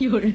有人，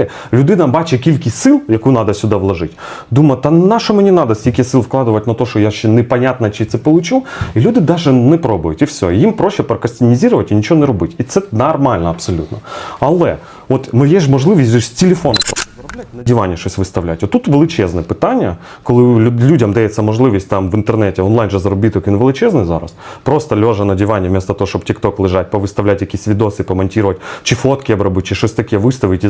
Людина бачить кількість сил, яку треба сюди вложити. Думає, та на що мені треба стільки сил вкладувати на те, що я ще непонятно, чи це получу. І люди навіть не пробують. І все. Їм проще прокастинізувати і нічого не робити. І це нормально абсолютно. Але от ну, є ж можливість з телефону на дивані щось виставляти. Отут величезне питання, коли людям дається можливість там в інтернеті онлайн же заробіток він величезний зараз. Просто лежа на дивані, вместо того, щоб TikTok лежать, повиставляти якісь відоси, помонтувати, чи фотки обробити, чи щось таке виставити і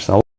ourselves.